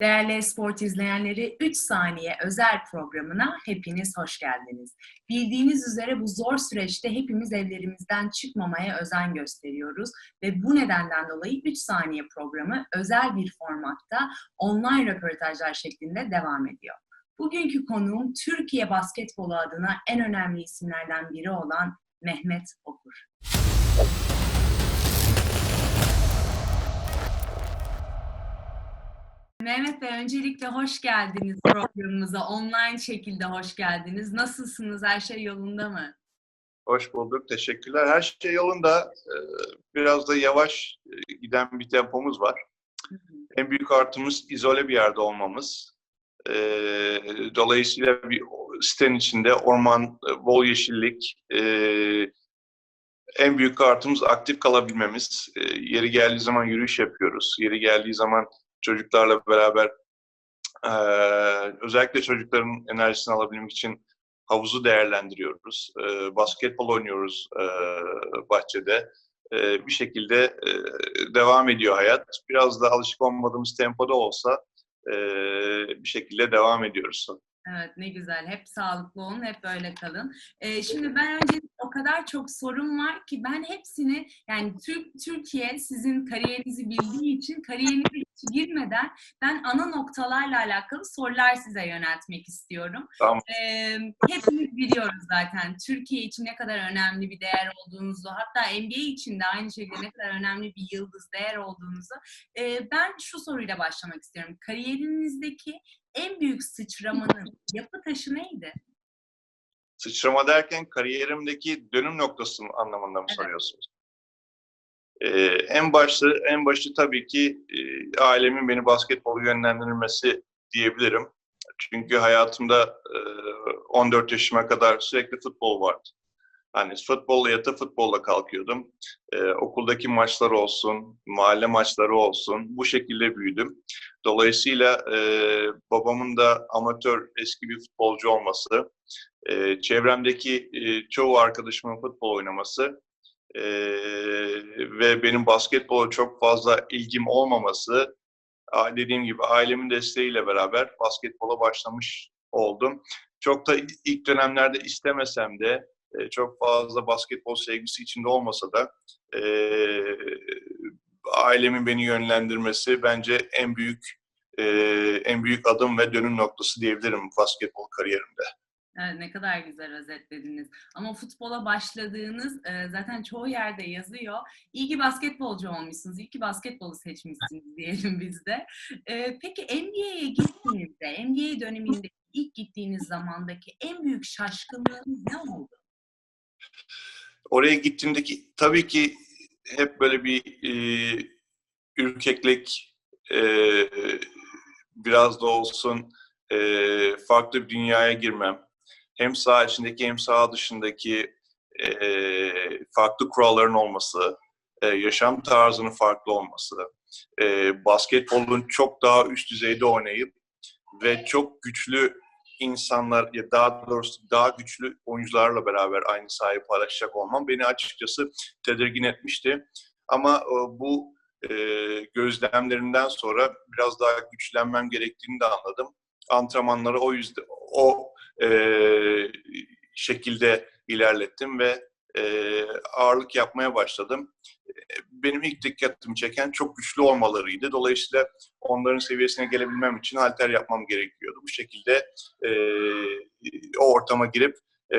Değerli Esport izleyenleri 3 saniye özel programına hepiniz hoş geldiniz. Bildiğiniz üzere bu zor süreçte hepimiz evlerimizden çıkmamaya özen gösteriyoruz ve bu nedenden dolayı 3 saniye programı özel bir formatta online röportajlar şeklinde devam ediyor. Bugünkü konuğum Türkiye basketbolu adına en önemli isimlerden biri olan Mehmet Okur. Mehmet Bey öncelikle hoş geldiniz programımıza. Online şekilde hoş geldiniz. Nasılsınız? Her şey yolunda mı? Hoş bulduk. Teşekkürler. Her şey yolunda. Ee, Biraz da yavaş e, giden bir tempomuz var. En büyük artımız izole bir yerde olmamız. Ee, Dolayısıyla bir sitenin içinde orman, e, bol yeşillik, e, en büyük artımız aktif kalabilmemiz. E, Yeri geldiği zaman yürüyüş yapıyoruz. Yeri geldiği zaman çocuklarla beraber e, özellikle çocukların enerjisini alabilmek için havuzu değerlendiriyoruz. E, basketbol oynuyoruz e, bahçede. E, bir şekilde e, devam ediyor hayat. Biraz da alışık olmadığımız tempoda olsa e, bir şekilde devam ediyoruz. Evet ne güzel. Hep sağlıklı olun, hep böyle kalın. Ee, şimdi ben önce kadar çok sorun var ki ben hepsini yani Türk Türkiye sizin kariyerinizi bildiği için kariyerinize hiç girmeden ben ana noktalarla alakalı sorular size yöneltmek istiyorum. Tamam. Ee, hepimiz biliyoruz zaten Türkiye için ne kadar önemli bir değer olduğunuzu, hatta NBA için de aynı şekilde ne kadar önemli bir yıldız değer olduğunuzu. Ee, ben şu soruyla başlamak istiyorum. Kariyerinizdeki en büyük sıçramanın yapı taşı neydi? Sıçrama derken kariyerimdeki dönüm noktası anlamında mı Evet. soruyorsunuz? Ee, en başta en başı tabii ki e, ailemin beni basketbolu yönlendirmesi diyebilirim. Çünkü hayatımda e, 14 yaşıma kadar sürekli futbol vardı. Hani futbolla yatıp futbolla kalkıyordum. Ee, okuldaki maçlar olsun, mahalle maçları olsun bu şekilde büyüdüm. Dolayısıyla e, babamın da amatör eski bir futbolcu olması, e, çevremdeki e, çoğu arkadaşımın futbol oynaması e, ve benim basketbola çok fazla ilgim olmaması, dediğim gibi ailemin desteğiyle beraber basketbola başlamış oldum. Çok da ilk dönemlerde istemesem de e, çok fazla basketbol sevgisi içinde olmasa da e, ailemin beni yönlendirmesi bence en büyük e, en büyük adım ve dönüm noktası diyebilirim basketbol kariyerimde. Evet, ne kadar güzel özetlediniz. Ama futbola başladığınız e, zaten çoğu yerde yazıyor. İyi ki basketbolcu olmuşsunuz, iyi ki basketbolu seçmişsiniz diyelim biz de. E, peki NBA'ye gittiğinizde, NBA döneminde ilk gittiğiniz zamandaki en büyük şaşkınlığınız ne oldu? Oraya gittiğimdeki tabii ki hep böyle bir e, ürkeklik e, biraz da olsun e, farklı bir dünyaya girmem. Hem saha içindeki hem saha dışındaki e, farklı kuralların olması, e, yaşam tarzının farklı olması, e, basketbolun çok daha üst düzeyde oynayıp ve çok güçlü insanlar ya daha doğrusu daha güçlü oyuncularla beraber aynı sahayı paylaşacak olmam beni açıkçası tedirgin etmişti. Ama e, bu e, gözlemlerimden sonra biraz daha güçlenmem gerektiğini de anladım. Antrenmanları o yüzden o e, şekilde ilerlettim ve e, ağırlık yapmaya başladım. Benim ilk dikkatimi çeken çok güçlü olmalarıydı. Dolayısıyla onların seviyesine gelebilmem için halter yapmam gerekiyordu. Bu şekilde e, o ortama girip e,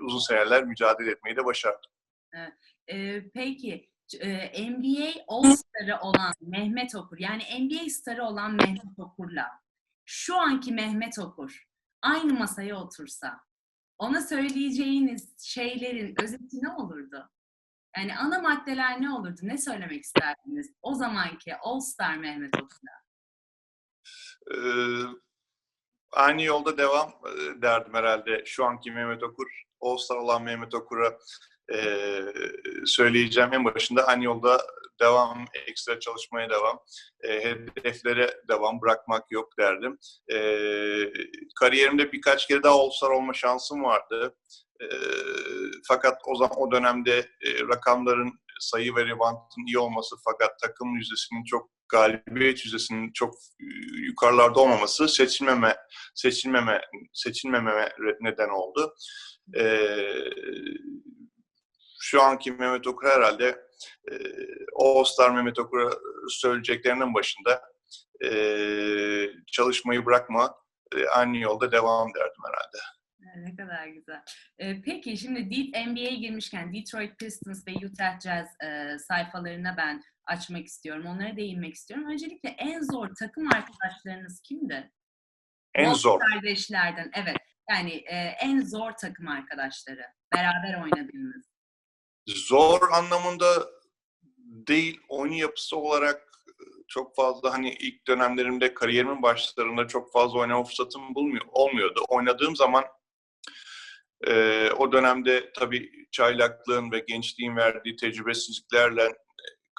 uzun seneler mücadele etmeyi de başardım. E, peki e, NBA All-Star'ı olan Mehmet Okur, yani NBA starı olan Mehmet Okur'la şu anki Mehmet Okur aynı masaya otursa ona söyleyeceğiniz şeylerin özeti ne olurdu? Yani ana maddeler ne olurdu? Ne söylemek isterdiniz o zamanki All-Star Mehmet Okur'a? Ee, aynı yolda devam derdim herhalde. Şu anki Mehmet Okur, All-Star olan Mehmet Okur'a e, söyleyeceğim en başında aynı yolda devam, ekstra çalışmaya devam, e, hedeflere devam, bırakmak yok derdim. E, kariyerimde birkaç kere daha All-Star olma şansım vardı. Fakat o zaman o dönemde rakamların sayı ve reboundın iyi olması fakat takım yüzdesinin çok galibiyet yüzdesinin çok yukarılarda olmaması seçilmeme seçilmeme seçilmememe neden oldu. Şu anki Mehmet Okur herhalde e, All Star Mehmet Okur'a söyleyeceklerinin başında çalışmayı bırakma, aynı yolda devam derdim herhalde. Ne kadar güzel. Ee, peki şimdi NBA'ye girmişken Detroit Pistons ve Utah Jazz e, sayfalarına ben açmak istiyorum. Onlara değinmek istiyorum. Öncelikle en zor takım arkadaşlarınız kimdi? En Bolt zor. kardeşlerden evet. Yani e, en zor takım arkadaşları. Beraber oynadığınız. Zor anlamında değil, oyun yapısı olarak e, çok fazla hani ilk dönemlerimde kariyerimin başlarında çok fazla oynama fırsatım bulmuyor, olmuyordu. Oynadığım zaman e, o dönemde tabii çaylaklığın ve gençliğin verdiği tecrübesizliklerle e,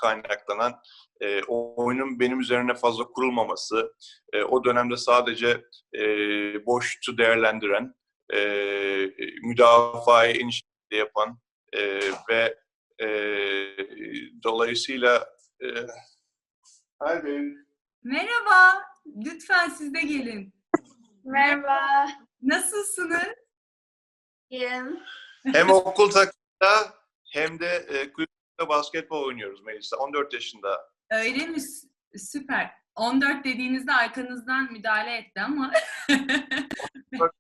kaynaklanan e, o oyunun benim üzerine fazla kurulmaması, e, o dönemde sadece e, boştu değerlendiren, e, müdafayı en iyi şekilde yapan e, ve e, dolayısıyla e, babe. Merhaba. Lütfen siz de gelin. Merhaba. Nasılsınız? İyiyim. hem okul takımında hem de e, kulüpte basketbol oynuyoruz Melisa. 14 yaşında. Öyle mi? Sü- Süper. 14 dediğinizde arkanızdan müdahale etti ama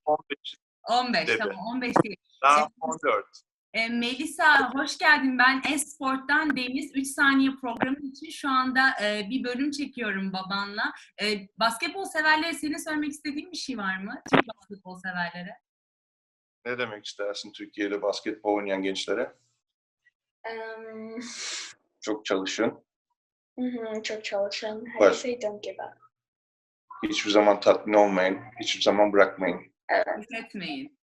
15, 15 Tabii. tamam 15 değil. daha 14. E, Melisa hoş geldin. Ben Esport'tan Deniz 3 saniye programı için şu anda e, bir bölüm çekiyorum babanla. E, basketbol severlere senin söylemek istediğin bir şey var mı? Türk basketbol severlere. Ne demek istersin Türkiye'de basketbol oynayan gençlere? Um, Çok çalışın. çok çalışın. Say don't give up? Hiçbir zaman tatmin olmayın. Hiçbir zaman bırakmayın. Etmeyin.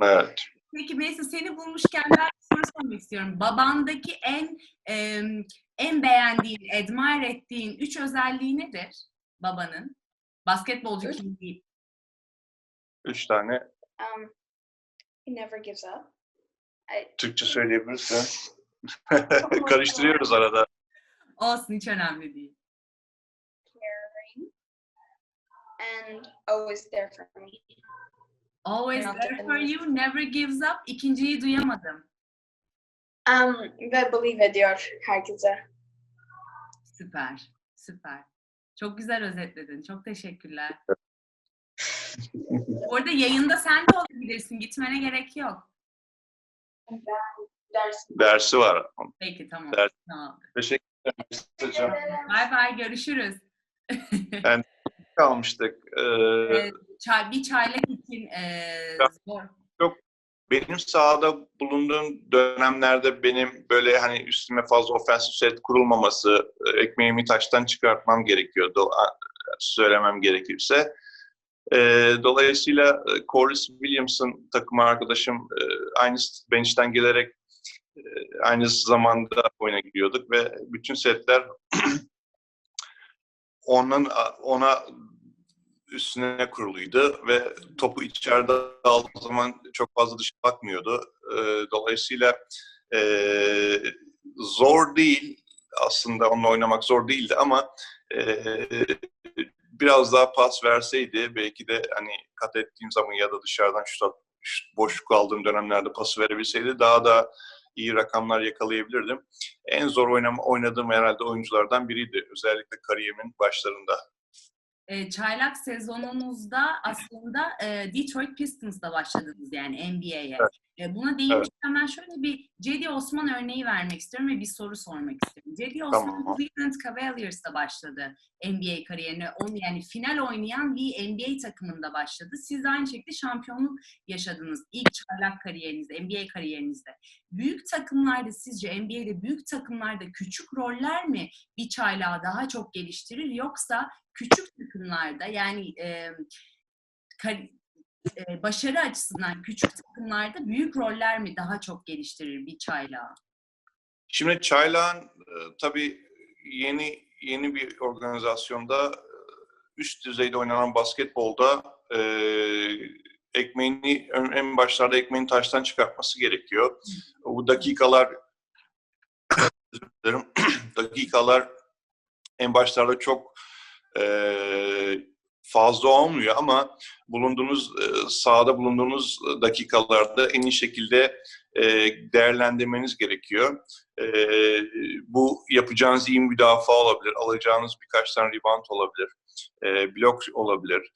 Evet. Peki Melisa seni bulmuşken ben bir soru sormak istiyorum. Babandaki en e, en beğendiğin, admire ettiğin üç özelliği nedir babanın? Basketbolcu Üç. kimliği. Üç tane Um, he never gives up. I, Türkçe söyleyebilirsin. Karıştırıyoruz arada. Olsun hiç önemli değil. caring and always there for me. Always there for you, never gives up. İkinciyi duyamadım. Um, ve believe ediyor herkese. Süper, süper. Çok güzel özetledin. Çok teşekkürler. Orada yayında sen de olabilirsin. Gitmene gerek yok. Dersin. Dersi var. Peki tamam. Ders. Tamam. Teşekkür ederim. Bye bye görüşürüz. Kalmıştık. Ee, Ee, çay, bir çaylak için ee, zor. benim sahada bulunduğum dönemlerde benim böyle hani üstüme fazla ofensif set kurulmaması, e, ekmeğimi taştan çıkartmam gerekiyordu söylemem gerekirse. E, dolayısıyla e, Corliss Williamson takım arkadaşım e, aynı bench'ten gelerek e, aynı zamanda oyuna gidiyorduk ve bütün setler onun ona üstüne kuruluydu ve topu içeride aldığı zaman çok fazla dışa bakmıyordu. Ee, dolayısıyla e, zor değil aslında onunla oynamak zor değildi ama e, biraz daha pas verseydi belki de hani kat ettiğim zaman ya da dışarıdan şut şut- boşluk aldığım dönemlerde pası verebilseydi daha da iyi rakamlar yakalayabilirdim. En zor oynama, oynadığım herhalde oyunculardan biriydi. Özellikle kariyerimin başlarında. Ee, çaylak sezonunuzda aslında ee, Detroit Pistons'da başladınız yani NBA'ye. Evet. Ee, buna değinmişken ben şöyle bir Cedi Osman örneği vermek istiyorum ve bir soru sormak istiyorum. Cedi Osman Tamam. Cleveland Cavaliers'ta başladı NBA kariyerine. On, yani final oynayan bir NBA takımında başladı. Siz de aynı şekilde şampiyonluk yaşadınız ilk çaylak kariyerinizde, NBA kariyerinizde. Büyük takımlarda sizce NBA'de büyük takımlarda küçük roller mi bir çaylağı daha çok geliştirir yoksa küçük takımlarda yani e, e, başarı açısından küçük takımlarda büyük roller mi daha çok geliştirir bir çaylağı? Şimdi Çaylak'ın e, tabii yeni yeni bir organizasyonda e, üst düzeyde oynanan basketbolda e, ekmeğini en başlarda ekmeğini taştan çıkartması gerekiyor. Bu dakikalar dakikalar en başlarda çok e, fazla olmuyor ama bulunduğunuz e, sahada bulunduğunuz dakikalarda en iyi şekilde e, değerlendirmeniz gerekiyor. E, bu yapacağınız iyi müdafaa olabilir, alacağınız birkaç tane rebound olabilir, blok olabilir,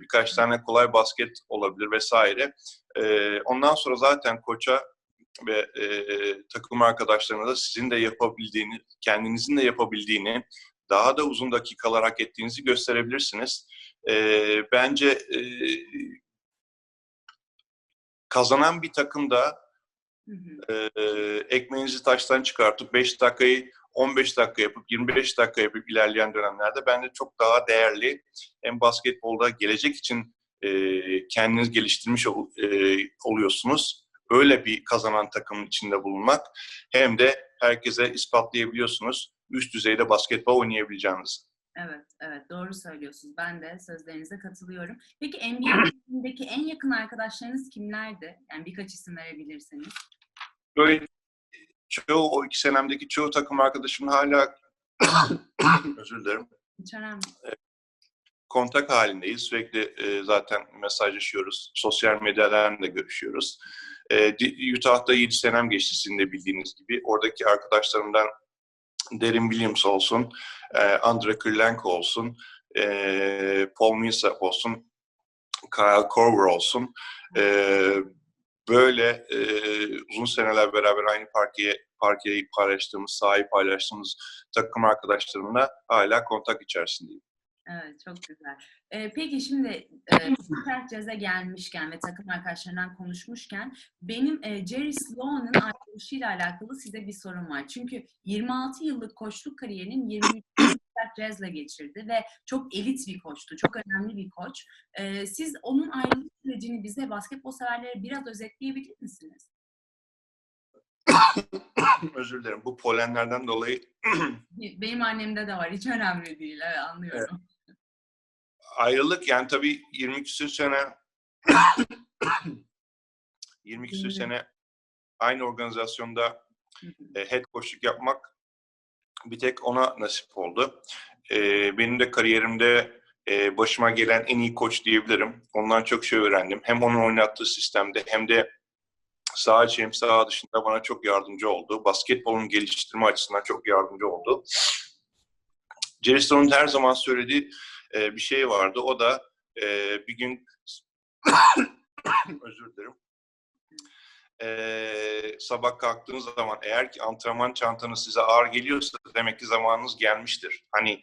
birkaç tane kolay basket olabilir vesaire. Ondan sonra zaten koça ve e, takım arkadaşlarına da sizin de yapabildiğini, kendinizin de yapabildiğini, daha da uzun dakikalar hak ettiğinizi gösterebilirsiniz. E, bence e, kazanan bir takımda Hı hı. e, ekmeğinizi taştan çıkartıp 5 dakikayı 15 dakika yapıp 25 dakika yapıp ilerleyen dönemlerde bence çok daha değerli hem basketbolda gelecek için e, kendiniz geliştirmiş ol, e, oluyorsunuz. Öyle bir kazanan takımın içinde bulunmak hem de herkese ispatlayabiliyorsunuz üst düzeyde basketbol oynayabileceğinizi. Evet, evet doğru söylüyorsunuz. Ben de sözlerinize katılıyorum. Peki NBA'deki en yakın arkadaşlarınız kimlerdi? Yani birkaç isim verebilirseniz. Böyle çoğu o iki senemdeki çoğu takım arkadaşım hala özür dilerim Hiç önemli. kontak halindeyiz. Sürekli e, zaten mesajlaşıyoruz. Sosyal medyadan da görüşüyoruz. E, Utah'da 7 senem geçti sizin de bildiğiniz gibi. Oradaki arkadaşlarımdan Derin Williams olsun, e, Andre Kirilenko olsun, e, Paul Millsap olsun, Kyle Korver olsun. E, böyle e, uzun seneler beraber aynı parkeye parkeyi paylaştığımız, sahayı paylaştığımız takım arkadaşlarımla hala kontak içerisindeyim. Evet, çok güzel. Ee, peki şimdi e, Jazz'e gelmişken ve takım arkadaşlarından konuşmuşken benim e, Jerry Sloan'ın ayrılışıyla alakalı size bir sorum var. Çünkü 26 yıllık koçluk kariyerinin 23 Utah Jazz'le geçirdi ve çok elit bir koçtu, çok önemli bir koç. Ee, siz onun ayrılış sürecini bize basketbol severlere biraz özetleyebilir misiniz? Özür dilerim. Bu polenlerden dolayı Benim annemde de var, hiç önemli değil, evet, anlıyorum. Ayrılık yani tabii 20 küsür sene 20 küsür sene aynı organizasyonda e, head coachluk yapmak bir tek ona nasip oldu. E, benim de kariyerimde e, başıma gelen en iyi koç diyebilirim. Ondan çok şey öğrendim. Hem onun oynattığı sistemde hem de saha içi hem saha dışında bana çok yardımcı oldu. Basketbolun geliştirme açısından çok yardımcı oldu. Jerry Stone'un her zaman söylediği e, bir şey vardı. O da e, bir gün özür dilerim. E, sabah kalktığınız zaman eğer ki antrenman çantanız size ağır geliyorsa demek ki zamanınız gelmiştir. Hani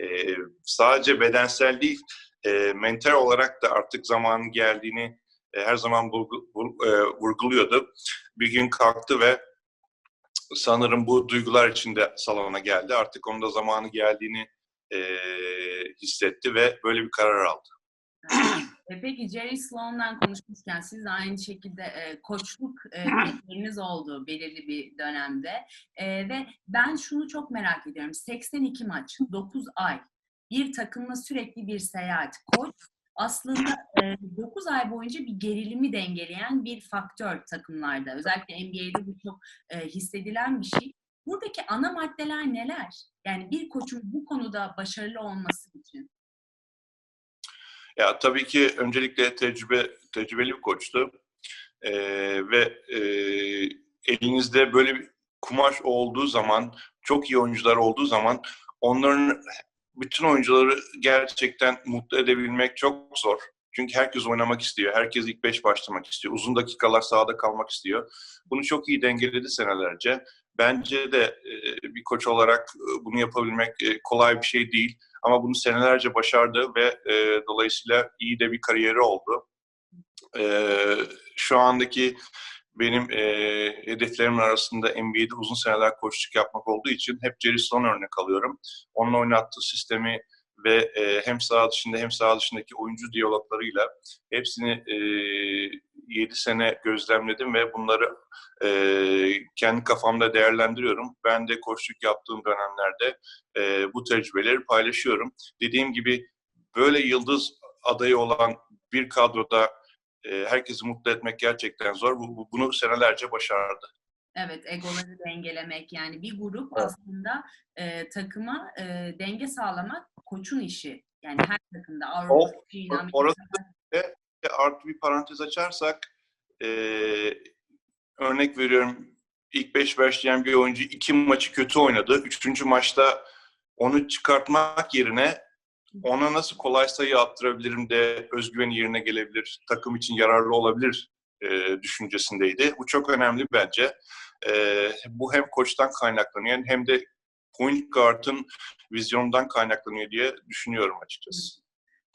e, sadece bedensel değil, e, mental olarak da artık zamanın geldiğini e, her zaman vurgu- vur- e, vurguluyordu. Bir gün kalktı ve sanırım bu duygular içinde salona geldi. Artık onun da zamanı geldiğini e, hissetti ve böyle bir karar aldı. E, Peki Jerry Sloan'dan konuşmuşken siz de aynı şekilde e, koçluk e, deneyiminiz oldu belirli bir dönemde. E, ve ben şunu çok merak ediyorum. 82 maç, 9 ay, bir takımla sürekli bir seyahat. Koç aslında e, 9 ay boyunca bir gerilimi dengeleyen bir faktör takımlarda. Özellikle NBA'de bu çok e, hissedilen bir şey. Buradaki ana maddeler neler? Yani bir koçun bu konuda başarılı olması için. Ya tabii ki öncelikle tecrübe tecrübeli bir koçtu Ee, ve e, elinizde böyle bir kumaş olduğu zaman, çok iyi oyuncular olduğu zaman onların bütün oyuncuları gerçekten mutlu edebilmek çok zor. Çünkü herkes oynamak istiyor, herkes ilk beş başlamak istiyor, uzun dakikalar sahada kalmak istiyor. Bunu çok iyi dengeledi senelerce. Bence de e, bir koç olarak e, bunu yapabilmek e, kolay bir şey değil. Ama bunu senelerce başardı ve dolayısıyla iyi de bir kariyeri oldu. Şu andaki benim hedeflerimin arasında NBA'de uzun seneler koçluk yapmak olduğu için hep Jerry Sloan örnek alıyorum. Onun oynattığı sistemi ve hem saha dışında hem saha dışındaki oyuncu diyaloglarıyla hepsini 7 sene gözlemledim ve bunları e, kendi kafamda değerlendiriyorum. Ben de koçluk yaptığım dönemlerde e, bu tecrübeleri paylaşıyorum. Dediğim gibi böyle yıldız adayı olan bir kadroda e, herkesi mutlu etmek gerçekten zor. Bu, bu- bunu senelerce başardı. Evet, egoları dengelemek yani bir grup Evet. aslında e, takıma e, denge sağlamak koçun işi. Yani her takımda Avrupa, O- orası- Artı bir parantez açarsak e, örnek veriyorum ilk beş başlayan bir oyuncu iki maçı kötü oynadı. Üçüncü maçta onu çıkartmak yerine ona nasıl kolay sayı attırabilirim de özgüveni yerine gelebilir, takım için yararlı olabilir e, düşüncesindeydi. Bu çok önemli bence. E, bu hem koçtan kaynaklanıyor hem de point guard'ın vizyonundan kaynaklanıyor diye düşünüyorum açıkçası.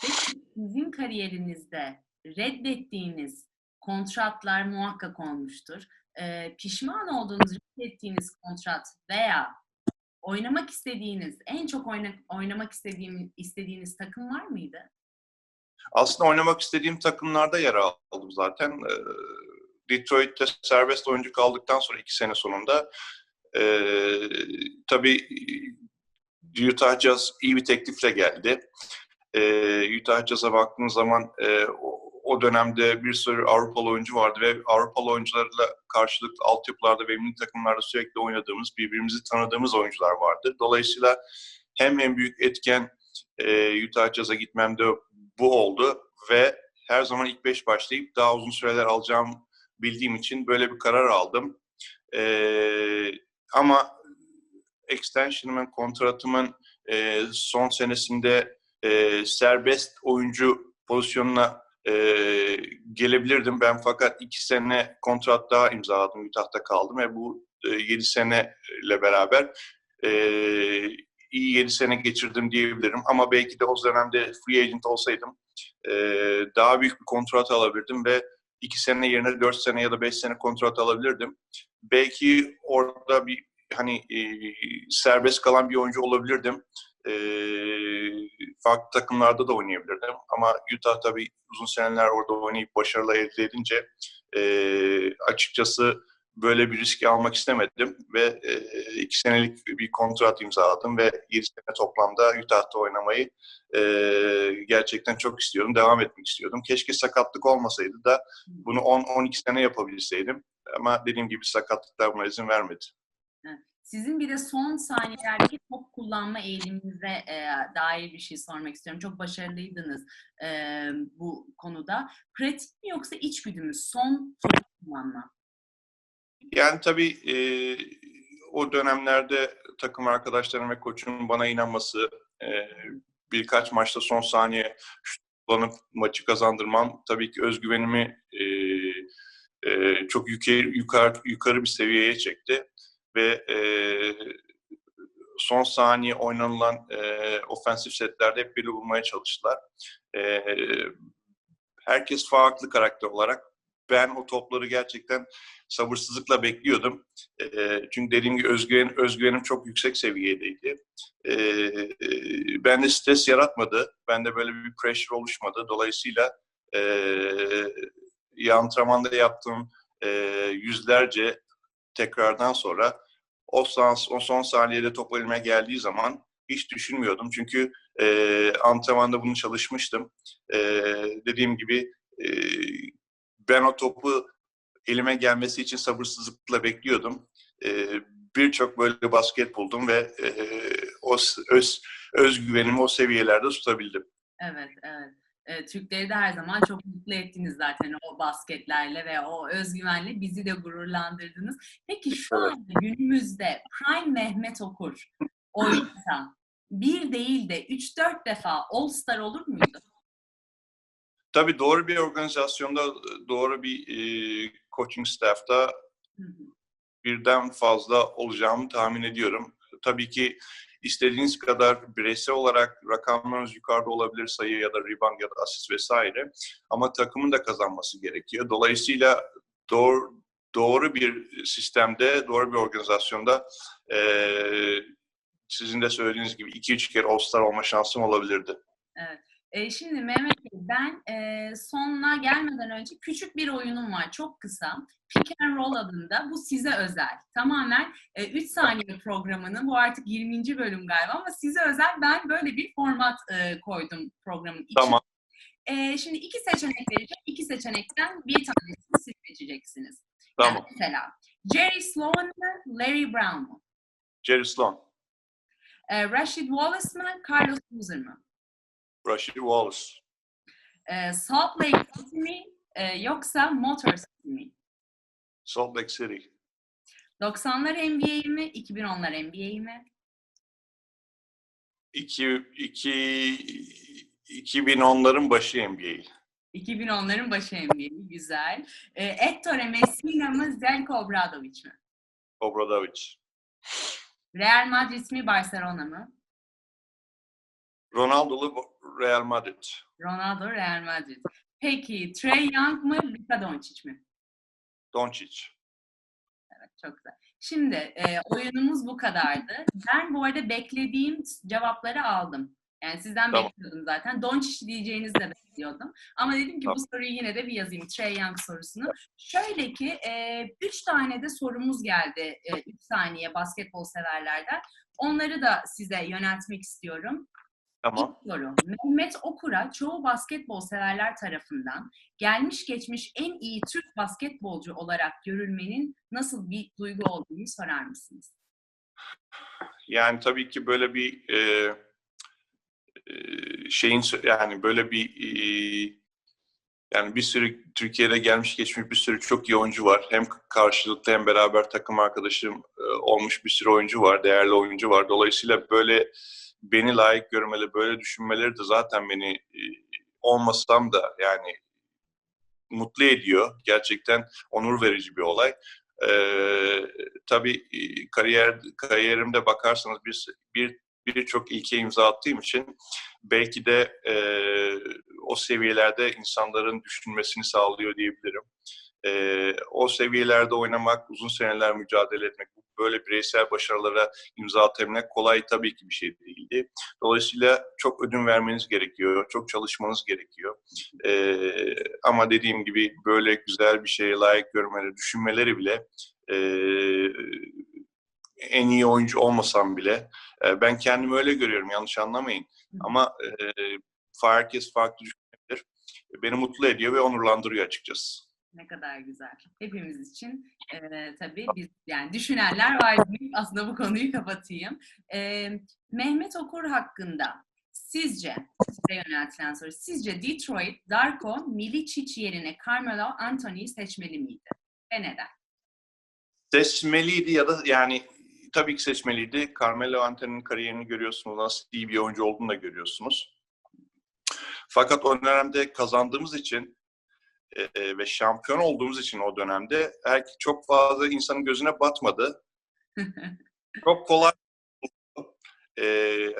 Peki sizin kariyerinizde reddettiğiniz kontratlar muhakkak olmuştur. Ee, pişman olduğunuz, reddettiğiniz kontrat veya oynamak istediğiniz, en çok oyna- oynamak istediğim, istediğiniz takım var mıydı? Aslında oynamak istediğim takımlarda yer aldım zaten. Ee, Detroit'te serbest oyuncu kaldıktan sonra iki sene sonunda ee, tabii Utah Jazz iyi bir teklifle geldi. Ee, Utah Jazz'a baktığın zaman ee, o, o dönemde bir sürü Avrupalı oyuncu vardı ve Avrupalı oyuncularla karşılıklı altyapılarda ve milli takımlarda sürekli oynadığımız, birbirimizi tanıdığımız oyuncular vardı. Dolayısıyla hem en büyük etken ee, Utah Jazz'a gitmemde bu oldu ve her zaman ilk beş başlayıp daha uzun süreler alacağım bildiğim için böyle bir karar aldım. Ee, ama extension'ımın, kontratımın e, son senesinde e, serbest oyuncu pozisyonuna e, gelebilirdim. Ben fakat iki sene kontrat daha imzaladım. Utah'ta kaldım ve bu e, yedi seneyle beraber e, iyi yedi sene geçirdim diyebilirim. Ama belki de o dönemde free agent olsaydım e, daha büyük bir kontrat alabilirdim ve iki sene yerine dört sene ya da beş sene kontrat alabilirdim. Belki orada bir hani e, serbest kalan bir oyuncu olabilirdim. E, farklı takımlarda da oynayabilirdim. Ama Utah tabii uzun seneler orada oynayıp başarılı elde edince e, açıkçası böyle bir riski almak istemedim ve e, iki senelik bir kontrat imzaladım ve 7 sene toplamda Utah'ta oynamayı e, gerçekten çok istiyordum, devam etmek istiyordum. Keşke sakatlık olmasaydı da bunu 10-12 sene yapabilseydim ama dediğim gibi sakatlıklar buna izin vermedi. Sizin bir de son saniyelerdeki top kullanma eğiliminize e, dair bir şey sormak istiyorum. Çok başarılıydınız e, bu konuda. Pratik mi yoksa içgüdümüz son top kullanma? Yani tabii e, o dönemlerde takım arkadaşlarım ve koçumun bana inanması, e, birkaç maçta son saniye kullanıp maçı kazandırmam tabii ki özgüvenimi e, e, çok yukarı, yukarı, yukarı bir seviyeye çekti. Ve e, son saniye oynanılan e, ofensif setlerde hep beni bulmaya çalıştılar. E, herkes farklı karakter olarak ben o topları gerçekten sabırsızlıkla bekliyordum. E, çünkü dediğim gibi özgüven, özgüvenim çok yüksek seviyedeydi. E, bende stres yaratmadı. Bende böyle bir pressure oluşmadı. Dolayısıyla e, antrenmanda yaptığım e, yüzlerce tekrardan sonra o, son, o son saniyede top elime geldiği zaman hiç düşünmüyordum. Çünkü e, antrenmanda bunu çalışmıştım. E, dediğim gibi e, ben o topu elime gelmesi için sabırsızlıkla bekliyordum. E, Birçok böyle basket buldum ve e, o öz, özgüvenimi o seviyelerde tutabildim. Evet, evet. E, Türkleri de her zaman çok mutlu ettiniz zaten o basketlerle ve o özgüvenle bizi de gururlandırdınız. Peki şu Evet. anda günümüzde Prime Mehmet Okur oynasa bir değil de 3-4 defa All-Star olur muydu? Tabii doğru bir organizasyonda, doğru bir e, coaching staff'ta birden fazla olacağımı tahmin ediyorum. Tabii ki istediğiniz kadar bireysel olarak rakamlarınız yukarıda olabilir sayı ya da rebound ya da asist vesaire. Ama takımın da kazanması gerekiyor. Dolayısıyla doğru doğru bir sistemde, doğru bir organizasyonda eee, sizin de söylediğiniz gibi 2-3 kere All-Star olma şansım olabilirdi. E, şimdi Mehmet Bey, ben e, sonuna gelmeden önce küçük bir oyunum var. Çok kısa. Pick and Roll adında. Bu size özel. Tamamen 3 saniye programının, bu artık 20. bölüm galiba ama size özel ben böyle bir format e, koydum programın içine. Tamam. E, şimdi iki seçenek vereceğim. İki seçenekten bir tanesini siz seçeceksiniz. Yani Tamam. mesela Jerry Sloan mı, Larry Brown mu? Jerry Sloan, Ee, Rashid Wallace mı, Carlos Boozer mı? Rashid Wallace, Ee, Salt Lake City mi, e, yoksa Motor City mi? Salt Lake City, 90'lar NBA mi, 2010'lar NBA mi? 2, 2, 2010'ların başı NBA. 2010'ların başı NBA, güzel. Ee, Ettore Messina mı, Zeljko Obradovic mi? Obradovic, Real Madrid mi, Barcelona mı? Ronaldo'lu Real Madrid, Ronaldo, Real Madrid. Peki Trey Young mı, Luka Doncic mi? Doncic. Evet, çok güzel. Şimdi e, oyunumuz bu kadardı. Ben bu arada beklediğim cevapları aldım. Yani sizden Tamam. bekliyordum zaten. Doncic diyeceğinizi de bekliyordum. Ama dedim ki bu Tamam. soruyu yine de bir yazayım. Trey Young sorusunu. Şöyle ki e, üç tane de sorumuz geldi. E, üç saniye basketbol severlerden. Onları da size yöneltmek istiyorum. Tamam. İlk soru. Mehmet Okur'a çoğu basketbol severler tarafından gelmiş geçmiş en iyi Türk basketbolcu olarak görülmenin nasıl bir duygu olduğunu sorar mısınız? Yani tabii ki böyle bir e, e, şeyin yani böyle bir e, yani bir sürü Türkiye'de gelmiş geçmiş bir sürü çok iyi oyuncu var. Hem karşılıklı hem beraber takım arkadaşım e, olmuş bir sürü oyuncu var, değerli oyuncu var. Dolayısıyla böyle beni layık görmeleri, böyle düşünmeleri de zaten beni e, olmasam da yani mutlu ediyor. Gerçekten onur verici bir olay. Ee, tabii e, kariyer kariyerimde bakarsanız bir bir birçok ilke imza attığım için belki de e, o seviyelerde insanların düşünmesini sağlıyor diyebilirim. E, o seviyelerde oynamak, uzun seneler mücadele etmek, böyle bireysel başarılara imza atabilmek kolay tabii ki bir şey değildi. Dolayısıyla çok ödün vermeniz gerekiyor, çok çalışmanız gerekiyor. E, ama dediğim gibi böyle güzel bir şeye layık görmeleri, düşünmeleri bile e, en iyi oyuncu olmasam bile e, ben kendimi öyle görüyorum yanlış anlamayın. Ama e, herkes farklı düşünebilir. Beni mutlu ediyor ve onurlandırıyor açıkçası. Ne kadar güzel. Hepimiz için e, tabii biz yani düşünenler var aslında bu konuyu kapatayım. E, Mehmet Okur hakkında sizce size yöneltilen soru. Sizce Detroit Darko Milicic yerine Carmelo Anthony'yi seçmeli miydi? Ve neden? Seçmeliydi ya da yani tabii ki seçmeliydi. Carmelo Anthony'nin kariyerini görüyorsunuz. Nasıl iyi bir oyuncu olduğunu da görüyorsunuz. Fakat o dönemde kazandığımız için e, ve şampiyon olduğumuz için o dönemde her, çok fazla insanın gözüne batmadı. çok kolay e,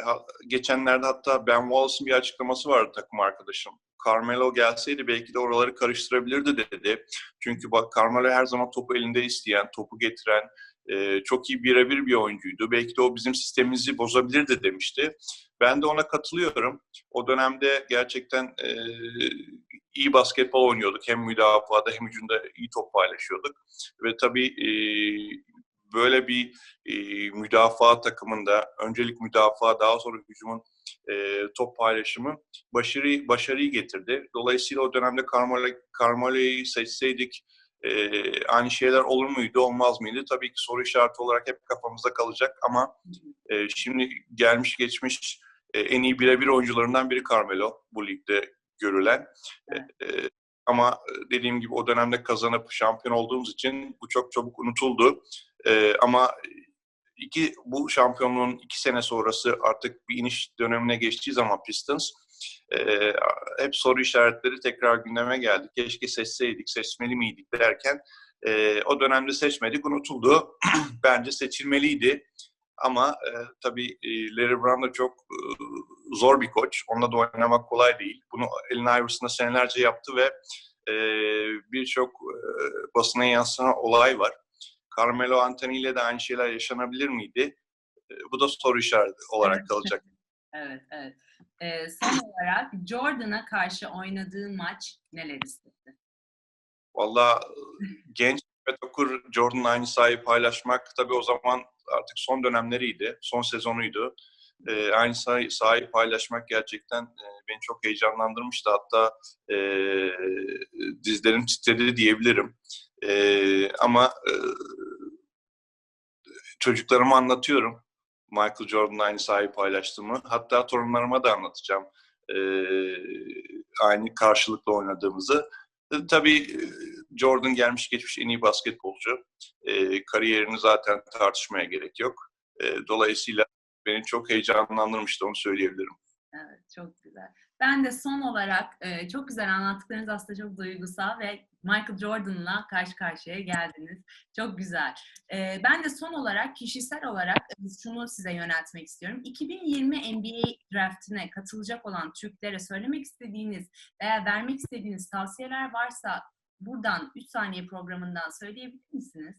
ha, geçenlerde hatta Ben Wallace'ın bir açıklaması vardı takım arkadaşım. Carmelo gelseydi belki de oraları karıştırabilirdi dedi. Çünkü bak Carmelo her zaman topu elinde isteyen, topu getiren, e, çok iyi birebir bir oyuncuydu. Belki de o bizim sistemimizi bozabilirdi demişti. Ben de ona katılıyorum. O dönemde gerçekten e, iyi basketbol oynuyorduk. Hem müdafada hem hücumda iyi top paylaşıyorduk. Ve tabii e, böyle bir e, müdafaa takımında öncelik müdafaa daha sonra hücumun e, top paylaşımı başarı, başarıyı getirdi. Dolayısıyla o dönemde Carmelo'yu seçseydik e, aynı şeyler olur muydu olmaz mıydı? Tabii ki soru işareti olarak hep kafamızda kalacak ama e, şimdi gelmiş geçmiş e, en iyi birebir oyuncularından biri Carmelo bu ligde görülen. E, e, ama dediğim gibi o dönemde kazanıp şampiyon olduğumuz için bu çok çabuk unutuldu. E, ama iki bu şampiyonluğun iki sene sonrası artık bir iniş dönemine geçtiği zaman Pistons e, hep soru işaretleri tekrar gündeme geldi. Keşke seçseydik, seçmeli miydik derken e, o dönemde seçmedik, unutuldu. Bence seçilmeliydi. Ama e, tabii e, Larry Brown da çok e, zor bir koç. Onunla da oynamak kolay değil. Bunu Allen Iverson'da senelerce yaptı ve e, birçok e, basına yansıyan olay var. Carmelo Anthony ile de aynı şeyler yaşanabilir miydi? E, bu da soru işareti olarak kalacak. evet, evet. Ee, son olarak Jordan'a karşı oynadığı maç neler hissetti? Valla genç ve Okur Jordan'la aynı sahayı paylaşmak tabii o zaman artık son dönemleriydi, son sezonuydu. E, aynı sahayı, sahayı paylaşmak gerçekten e, beni çok heyecanlandırmıştı. Hatta e, dizlerim titredi diyebilirim. E, ama e, çocuklarıma anlatıyorum. Michael Jordan'la aynı sahayı paylaştığımı. Hatta torunlarıma da anlatacağım. E, aynı karşılıklı oynadığımızı. E, tabii e, Jordan gelmiş geçmiş en iyi basketbolcu. E, kariyerini zaten tartışmaya gerek yok. E, dolayısıyla beni çok heyecanlandırmıştı onu söyleyebilirim. Evet, çok güzel. Ben de son olarak çok güzel anlattıklarınız aslında çok duygusal ve Michael Jordan'la karşı karşıya geldiniz. Çok güzel. E, ben de son olarak kişisel olarak şunu size yöneltmek istiyorum. 2020 NBA draftine katılacak olan Türklere söylemek istediğiniz veya vermek istediğiniz tavsiyeler varsa buradan 3 saniye programından söyleyebilir misiniz?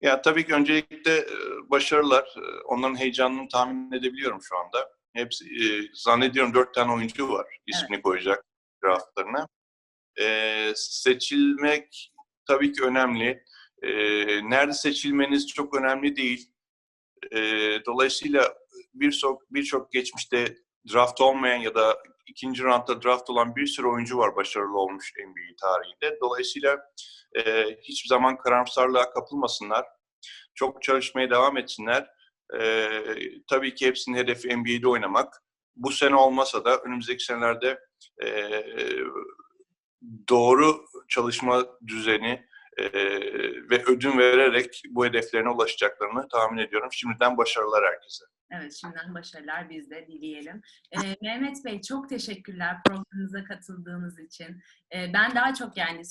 Ya tabii ki öncelikle e, başarılar. E, Onların heyecanını tahmin edebiliyorum şu anda. Hepsi e, zannediyorum dört tane oyuncu var ismini koyacak draftlarına. E, seçilmek tabii ki önemli. E, nerede seçilmeniz çok önemli değil. E, dolayısıyla birçok birçok geçmişte draft olmayan ya da ikinci roundda draft olan bir sürü oyuncu var başarılı olmuş NBA tarihinde. Dolayısıyla e, hiçbir zaman karamsarlığa kapılmasınlar. Çok çalışmaya devam etsinler. E, tabii ki hepsinin hedefi NBA'de oynamak. Bu sene olmasa da önümüzdeki senelerde e, doğru çalışma düzeni e, ve ödün vererek bu hedeflerine ulaşacaklarını tahmin ediyorum. Şimdiden başarılar herkese. Evet, şimdiden başarılar biz de dileyelim. Ee, Mehmet Bey çok teşekkürler programımıza katıldığınız için. Ee, ben daha çok yani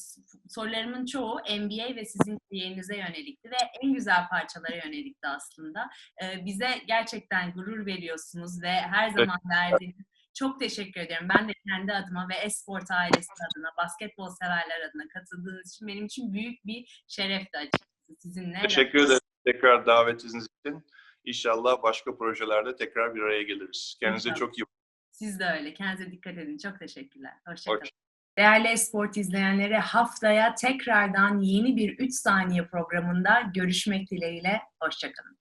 sorularımın çoğu NBA ve sizin kariyerinize yönelikti ve en güzel parçalara yönelikti aslında. Ee, bize gerçekten gurur veriyorsunuz ve her zaman verdiğiniz çok teşekkür ediyorum. Ben de kendi adıma ve Esport ailesi adına, basketbol severler adına katıldığınız için benim için büyük bir şerefti açıkçası sizinle. Teşekkür ederim tekrar davetiniz için. İnşallah başka projelerde tekrar bir araya geliriz. Kendinize İnşallah. çok iyi Siz de öyle. Kendinize dikkat edin. Çok teşekkürler. Hoşçakalın. bakın. Değerli Esport izleyenleri haftaya tekrardan yeni bir 3 saniye programında görüşmek dileğiyle. Hoşçakalın.